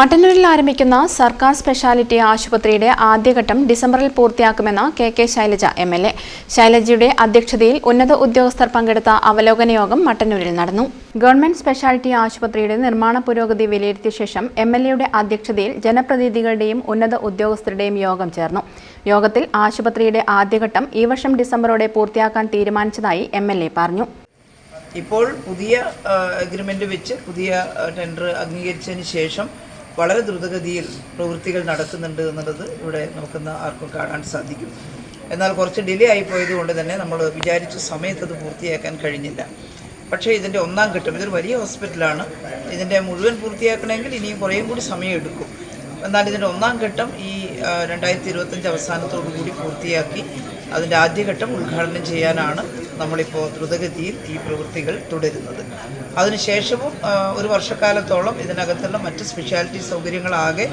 മട്ടന്നൂരിൽ ആരംഭിക്കുന്ന സർക്കാർ സ്പെഷ്യാലിറ്റി ആശുപത്രിയുടെ ആദ്യഘട്ടം ഡിസംബറിൽ പൂർത്തിയാക്കുമെന്ന് K K Shailaja M L A. ശൈലജയുടെ അധ്യക്ഷതയിൽ ഉന്നത ഉദ്യോഗസ്ഥർ പങ്കെടുത്ത അവലോകന യോഗം മട്ടന്നൂരിൽ നടന്നു. ഗവൺമെന്റ് സ്പെഷ്യാലിറ്റി ആശുപത്രിയുടെ നിർമ്മാണ പുരോഗതി വിലയിരുത്തിയ ശേഷം എം എൽ എയുടെ അധ്യക്ഷതയിൽ ജനപ്രതിനിധികളുടെയും ഉന്നത ഉദ്യോഗസ്ഥരുടെയും യോഗം ചേർന്നു. യോഗത്തിൽ ആശുപത്രിയുടെ ആദ്യഘട്ടം ഈ വർഷം ഡിസംബറോടെ പൂർത്തിയാക്കാൻ തീരുമാനിച്ചതായി എം എൽ എ പറഞ്ഞു. ഇപ്പോൾ പുതിയ അഗ്രിമെന്റ് വെച്ച് പുതിയ ടെൻഡർ അംഗീകരിച്ചതിന് ശേഷം വളരെ ദ്രുതഗതിയിൽ പ്രവൃത്തികൾ നടക്കുന്നുണ്ട് എന്നുള്ളത് ഇവിടെ നമുക്കിന്ന് ആർക്കും കാണാൻ സാധിക്കും. എന്നാൽ കുറച്ച് ഡിലേ ആയിപ്പോയത് കൊണ്ട് തന്നെ നമ്മൾ വിചാരിച്ച സമയത്ത് അത് പൂർത്തിയാക്കാൻ കഴിഞ്ഞില്ല. പക്ഷേ ഇതിന്റെ ഒന്നാം ഘട്ടം ഇതൊരു വലിയ ഹോസ്പിറ്റലാണ്. ഇതിന്റെ മുഴുവൻ പൂർത്തിയാക്കണമെങ്കിൽ ഇനിയും കുറേയും കൂടി സമയം എടുക്കും. എന്നാൽ ഇതിന്റെ ഒന്നാം ഘട്ടം ഈ രണ്ടായിരത്തി ഇരുപത്തഞ്ച് അവസാനത്തോടു കൂടി പൂർത്തിയാക്കി അതിന്റെ ആദ്യഘട്ടം ഉദ്ഘാടനം ചെയ്യാനാണ് നമ്മളിപ്പോൾ ദ്രുതഗതിയിൽ ഈ പ്രവൃത്തികൾ തുടരുന്നത്. അതിനുശേഷവും ഒരു വർഷക്കാലത്തോളം ഇതിനകത്തുള്ള മറ്റ് സ്പെഷ്യാലിറ്റി സൗകര്യങ്ങളാകെ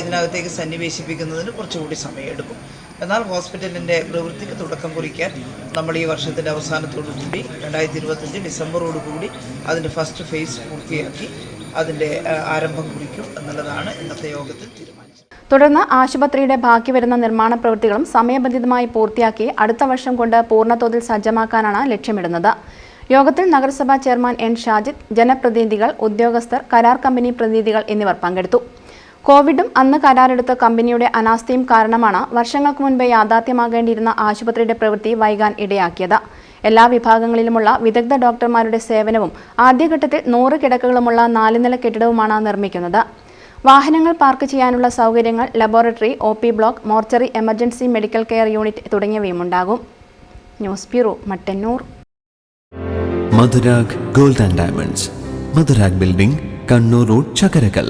ഇതിനകത്തേക്ക് സന്നിവേശിപ്പിക്കുന്നതിന് കുറച്ചുകൂടി സമയമെടുക്കും. എന്നാൽ ഹോസ്പിറ്റലിന്റെ പ്രവൃത്തിക്ക് തുടക്കം കുറിക്കാൻ നമ്മൾ ഈ വർഷത്തിന്റെ അവസാനത്തോടുകൂടി രണ്ടായിരത്തി ഇരുപത്തഞ്ച് ഡിസംബറോടുകൂടി അതിന്റെ ഫസ്റ്റ് ഫേസ് പൂർത്തിയാക്കി അതിന്റെ ആരംഭം കുറിക്കും എന്നുള്ളതാണ് ഇന്നത്തെ യോഗത്തിൽ തീരുമാനിച്ചത്. തുടർന്ന് ആശുപത്രിയുടെ ബാക്കി വരുന്ന നിർമ്മാണ പ്രവൃത്തികളും സമയബന്ധിതമായി പൂർത്തിയാക്കി അടുത്ത വർഷം കൊണ്ട് പൂർണതോതിൽ സജ്ജമാക്കാനാണ് ലക്ഷ്യമിടുന്നത്. യോഗത്തിൽ നഗരസഭാ ചെയർമാൻ എൻ ഷാജിദ് ജനപ്രതിനിധികൾ ഉദ്യോഗസ്ഥർ കരാർ കമ്പനി പ്രതിനിധികൾ എന്നിവർ പങ്കെടുത്തു. കോവിഡും അന്ന് കരാറെടുത്ത കമ്പനിയുടെ അനാസ്ഥയും കാരണമാണ് വർഷങ്ങൾക്ക് മുൻപ് യാഥാർത്ഥ്യമാകേണ്ടിയിരുന്ന ആശുപത്രിയുടെ പ്രവൃത്തി വൈകാൻ ഇടയാക്കിയത്. എല്ലാ വിഭാഗങ്ങളിലുമുള്ള വിദഗ്ധ ഡോക്ടർമാരുടെ സേവനവും ആദ്യഘട്ടത്തിൽ നൂറ് കിടക്കകളുമുള്ള നാലുനില കെട്ടിടവുമാണ് നിർമ്മിക്കുന്നത്. വാഹനങ്ങൾ പാർക്ക് ചെയ്യാനുള്ള സൗകര്യങ്ങൾ laboratory O P block mortuary emergency medical care unit തുടങ്ങിയവയും ഉണ്ടാകും news bureau Mattannur. Madhurag gold and diamonds. Madhurag building Kannur road Chakkarakkal